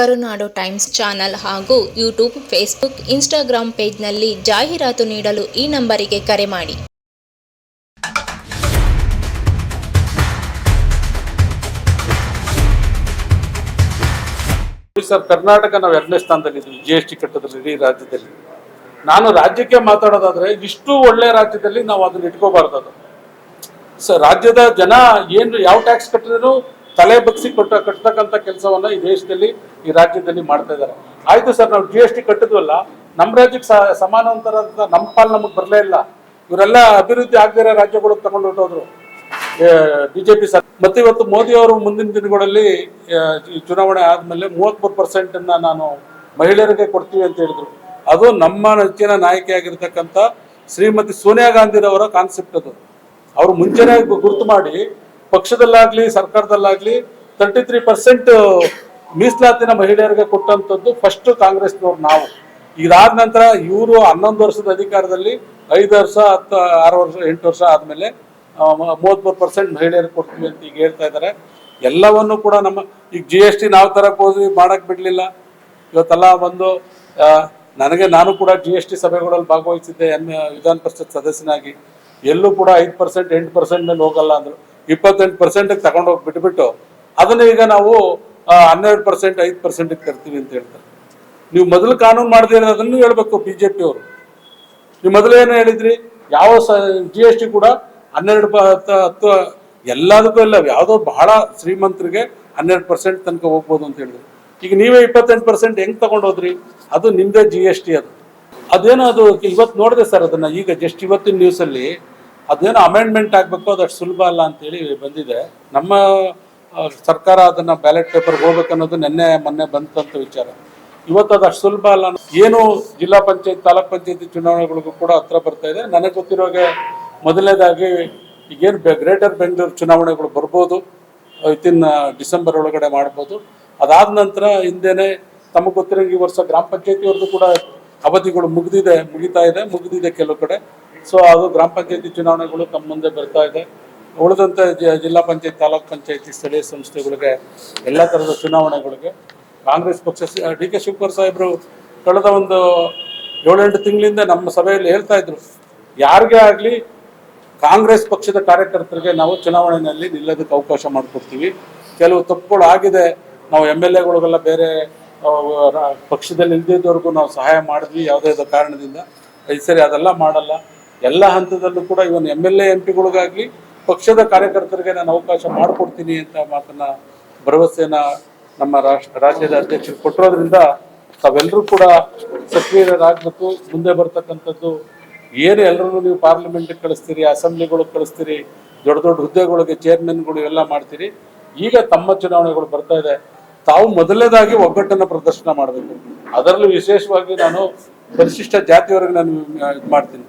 ಕರುನಾಡು times channel ಹಾಗೂ YouTube, Facebook Instagram ಪೇಜ್ನಲ್ಲಿ ಜಾಹೀರಾತು ನೀಡಲು ಈ ನಂಬರಿಗೆ ಕರೆ ಮಾಡಿ. ಸರ್, ಕರ್ನಾಟಕ ನಾವು ಎರಡನೇ ಸ್ಥಾನದಲ್ಲಿದ್ದೀವಿ ಜಿ ಎಸ್ ಟಿ ಕಟ್ಟದಲ್ಲಿ ಇಡೀ ರಾಜ್ಯದಲ್ಲಿ. ನಾನು ರಾಜ್ಯಕ್ಕೆ ಮಾತಾಡೋದಾದ್ರೆ ಇಷ್ಟು ಒಳ್ಳೆ ರಾಜ್ಯದಲ್ಲಿ ನಾವು ಅದನ್ನ ಇಟ್ಕೋಬಾರ್ದು ಸರ್, ರಾಜ್ಯದ ಜನ ಏನು ಯಾವ ಟ್ಯಾಕ್ಸ್ ಕಟ್ಟಿದ್ರು ತಲೆ ಬಗ್ಸಿ ಕೊಟ್ಟ ಕಟ್ಟತಕ್ಕಂಥ ಕೆಲಸವನ್ನ ಈ ದೇಶದಲ್ಲಿ, ಈ ರಾಜ್ಯದಲ್ಲಿ ಮಾಡ್ತಾ ಇದ್ದಾರೆ. ಆಯ್ತು ಸರ್, ನಾವು ಜಿ ಎಸ್ ಟಿ ಕಟ್ಟಿದ್ವಲ್ಲ ನಮ್ಮ ರಾಜ್ಯಕ್ಕೆ ಸಮಾನಾಂತರ ನಮ್ಮ ಪಾಲ್ ನಮಗೆ ಬರಲೇ ಇಲ್ಲ. ಇವರೆಲ್ಲ ಅಭಿವೃದ್ಧಿ ಆಗದಿರೋ ರಾಜ್ಯಗಳಿಗೆ ತಗೊಂಡು ಹೊರಟೋದ್ರು. BJP sir. ಮತ್ತೆ ಇವತ್ತು ಮೋದಿ ಅವರು ಮುಂದಿನ ದಿನಗಳಲ್ಲಿ ಚುನಾವಣೆ ಆದ್ಮೇಲೆ ಮೂವತ್ಮೂರು ಪರ್ಸೆಂಟ್ ನಾನು ಮಹಿಳೆಯರಿಗೆ ಕೊಡ್ತೀವಿ ಅಂತ ಹೇಳಿದ್ರು. ಅದು ನಮ್ಮ ನೆಚ್ಚಿನ ನಾಯಕಿಯಾಗಿರ್ತಕ್ಕಂಥ ಶ್ರೀಮತಿ ಸೋನಿಯಾ ಗಾಂಧಿರವರ ಕಾನ್ಸೆಪ್ಟ್ ಅದು. ಅವರು ಮುಂಚೆನೆ ಗುರುತು ಮಾಡಿ ಪಕ್ಷದಲ್ಲಾಗ್ಲಿ, ಸರ್ಕಾರದಲ್ಲಾಗ್ಲಿ ತರ್ಟಿ ತ್ರೀ ಪರ್ಸೆಂಟ್ ಮೀಸಲಾತಿನ ಮಹಿಳೆಯರಿಗೆ ಕೊಟ್ಟಂತದ್ದು ಫಸ್ಟ್ ಕಾಂಗ್ರೆಸ್ನವ್ರು ನಾವು. ಇದಾದ ನಂತರ ಇವರು ಹನ್ನೊಂದು ವರ್ಷದ ಅಧಿಕಾರದಲ್ಲಿ ಐದು ವರ್ಷ, ಹತ್ತು, ಆರು ವರ್ಷ, ಎಂಟು ವರ್ಷ ಆದಮೇಲೆ ಮೂವತ್ಮೂರು ಪರ್ಸೆಂಟ್ ಮಹಿಳೆಯರಿಗೆ ಕೊಡ್ತೀವಿ ಅಂತ ಈಗ ಹೇಳ್ತಾ ಇದ್ದಾರೆ. ಎಲ್ಲವನ್ನು ಕೂಡ ನಮ್ಮ, ಈಗ ಜಿ ಎಸ್ ಟಿ ನಾವು ತರ ಹೋದ್ವಿ, ಮಾಡಕ್ ಬಿಡಲಿಲ್ಲ. ಇವತ್ತೆಲ್ಲ ಬಂದು ನನಗೆ ನಾನು ಕೂಡ ಜಿ ಎಸ್ ಟಿ ಸಭೆಗಳಲ್ಲಿ ಭಾಗವಹಿಸಿದ್ದೆ ಎನ್ ವಿಧಾನ ಪರಿಷತ್ ಸದಸ್ಯನಾಗಿ. ಎಲ್ಲೂ ಕೂಡ ಐದು ಪರ್ಸೆಂಟ್ ಎಂಟು ಪರ್ಸೆಂಟ್ ಮೇಲೆ ಹೋಗಲ್ಲ ಅಂದ್ರು. ಇಪ್ಪತ್ತೆಂಟು ಪರ್ಸೆಂಟ್ಗೆ ತಗೊಂಡೋಗಿ ಬಿಟ್ಬಿಟ್ಟು ಅದನ್ನ ಈಗ ನಾವು ಹನ್ನೆರಡು ಪರ್ಸೆಂಟ್ ಐದು ಪರ್ಸೆಂಟ್ಗೆ ತರ್ತೀವಿ ಅಂತ ಹೇಳ್ತಾರೆ. ನೀವು ಮೊದಲು ಕಾನೂನು ಮಾಡದೇ ಅದನ್ನು ಹೇಳ್ಬೇಕು ಬಿ ಜೆ ಪಿ ಅವರು. ನೀವು ಮೊದಲು ಏನು ಹೇಳಿದ್ರಿ? ಯಾವ ಜಿ ಎಸ್ ಟಿ ಕೂಡ ಹನ್ನೆರಡು ಹತ್ತು ಎಲ್ಲದಕ್ಕೂ ಇಲ್ಲ. ಯಾವುದೋ ಬಹಳ ಶ್ರೀಮಂತರಿಗೆ ಹನ್ನೆರಡು ಪರ್ಸೆಂಟ್ ತನಕ ಹೋಗ್ಬೋದು ಅಂತ ಹೇಳಿದ್ರು. ಈಗ ನೀವೇ ಇಪ್ಪತ್ತೆಂಟು ಪರ್ಸೆಂಟ್ ಹೆಂಗ್ ತಗೊಂಡೋದ್ರಿ ಅದು ನಿಮ್ದೇ ಜಿ ಎಸ್ ಟಿ ಅದು. ಅದೇನೋ ಅದು ಇವತ್ತು ನೋಡಿದೆ ಸರ್ ಅದನ್ನ. ಈಗ ಜಸ್ಟ್ ಇವತ್ತಿನ ನ್ಯೂಸಲ್ಲಿ ಅದೇನೋ ಅಮೆಂಡ್ಮೆಂಟ್ ಆಗಬೇಕು, ಅದಷ್ಟು ಸುಲಭ ಅಲ್ಲ ಅಂತೇಳಿ ಬಂದಿದೆ. ನಮ್ಮ ಸರ್ಕಾರ ಅದನ್ನ ಬ್ಯಾಲೆಟ್ ಪೇಪರ್ ಹೋಗ್ಬೇಕು ಅನ್ನೋದು ನಿನ್ನೆ, ಮೊನ್ನೆ ಬಂತಂತ ವಿಚಾರ. ಇವತ್ತು ಅದು ಅಷ್ಟು ಸುಲಭ ಅಲ್ಲ ಏನು ಜಿಲ್ಲಾ ಪಂಚಾಯತ್, ತಾಲೂಕ್ ಪಂಚಾಯತಿ ಚುನಾವಣೆಗಳಿಗೂ ಕೂಡ ಹತ್ರ ಬರ್ತಾ ಇದೆ. ನನಗೆ ಗೊತ್ತಿರೋಗೆ ಮೊದಲನೇದಾಗಿ ಈಗೇನು ಗ್ರೇಟರ್ ಬೆಂಗಳೂರು ಚುನಾವಣೆಗಳು ಬರ್ಬೋದು. ವಿತಿನ್ ಡಿಸೆಂಬರ್ ಒಳಗಡೆ ಮಾಡ್ಬೋದು. ಅದಾದ ನಂತರ ಹಿಂದೆನೆ ತಮಗೆ ಗೊತ್ತಿರೋ ಈ ವರ್ಷ ಗ್ರಾಮ ಪಂಚಾಯತಿಯವ್ರದ್ದು ಕೂಡ ಅವಧಿಗಳು ಮುಗಿದಿದೆ, ಮುಗಿತಾ ಇದೆ, ಮುಗಿದಿದೆ ಕೆಲವು ಕಡೆ. ಸೊ ಅದು ಗ್ರಾಮ ಪಂಚಾಯತಿ ಚುನಾವಣೆಗಳು ತಮ್ಮ ಮುಂದೆ ಬರ್ತಾ ಇದೆ. ಉಳಿದಂತೆ ಜ- ಜಿಲ್ಲಾ ಪಂಚಾಯತ್, ತಾಲೂಕ್ ಪಂಚಾಯತಿ, ಸ್ಥಳೀಯ ಸಂಸ್ಥೆಗಳಿಗೆ ಎಲ್ಲ ಥರದ ಚುನಾವಣೆಗಳಿಗೆ ಕಾಂಗ್ರೆಸ್ ಪಕ್ಷ ಡಿ ಕೆ ಶಿವಕುಮಾರ್ ಸಾಹೇಬರು ಕಳೆದ ಒಂದು ಏಳೆಂಟು ತಿಂಗಳಿಂದ ನಮ್ಮ ಸಭೆಯಲ್ಲಿ ಹೇಳ್ತಾ ಇದ್ರು, ಯಾರಿಗೇ ಆಗಲಿ ಕಾಂಗ್ರೆಸ್ ಪಕ್ಷದ ಕಾರ್ಯಕರ್ತರಿಗೆ ನಾವು ಚುನಾವಣೆಯಲ್ಲಿ ನಿಲ್ಲೋದಕ್ಕೆ ಅವಕಾಶ ಮಾಡಿಕೊಡ್ತೀವಿ. ಕೆಲವು ತಪ್ಪುಗಳು ಆಗಿದೆ. ನಾವು ಎಂ ಎಲ್ ಎಗಳಿಗೆಲ್ಲ ಬೇರೆ ಪಕ್ಷದಲ್ಲಿ ಇಲ್ದಿದ್ದವ್ರಿಗೂ ನಾವು ಸಹಾಯ ಮಾಡಿದ್ವಿ ಯಾವುದೇ ಕಾರಣದಿಂದ. ಈ ಸರಿ, ಅದೆಲ್ಲ ಮಾಡಲ್ಲ. ಎಲ್ಲ ಹಂತದಲ್ಲೂ ಕೂಡ even M L A M ಪಿಗಳಿಗಾಗಲಿ ಪಕ್ಷದ ಕಾರ್ಯಕರ್ತರಿಗೆ ನಾನು ಅವಕಾಶ ಮಾಡಿಕೊಡ್ತೀನಿ ಅಂತ ಮಾತನ್ನ ಭರವಸೆನ ನಮ್ಮ ರಾಷ್ಟ್ರ, ರಾಜ್ಯದ ಅಧ್ಯಕ್ಷರು ಕೊಟ್ಟಿರೋದ್ರಿಂದ ತಾವೆಲ್ಲರೂ ಕೂಡ ಸಕ್ರಿಯರಾಗಬೇಕು. ಮುಂದೆ ಬರ್ತಕ್ಕಂಥದ್ದು ಏನು ಎಲ್ಲರೂ ನೀವು ಪಾರ್ಲಿಮೆಂಟ್ ಕಳಿಸ್ತೀರಿ ಅಸೆಂಬ್ಲಿಗಳಿಗೆ ಕಳಿಸ್ತೀರಿ, ದೊಡ್ಡ ದೊಡ್ಡ ಹುದ್ದೆಗಳಿಗೆ ಚೇರ್ಮನ್ಗಳು ಎಲ್ಲ ಮಾಡ್ತೀರಿ. ಈಗ ತಮ್ಮ ಚುನಾವಣೆಗಳು ಬರ್ತಾ ಇದೆ. ತಾವು ಮೊದಲನೇದಾಗಿ ಒಗ್ಗಟ್ಟನ್ನು ಪ್ರದರ್ಶನ ಮಾಡಬೇಕು. ಅದರಲ್ಲೂ ವಿಶೇಷವಾಗಿ ನಾನು ಪರಿಶಿಷ್ಟ ಜಾತಿಯವರೆಗೆ ನಾನು ಇದು ಮಾಡ್ತೀನಿ.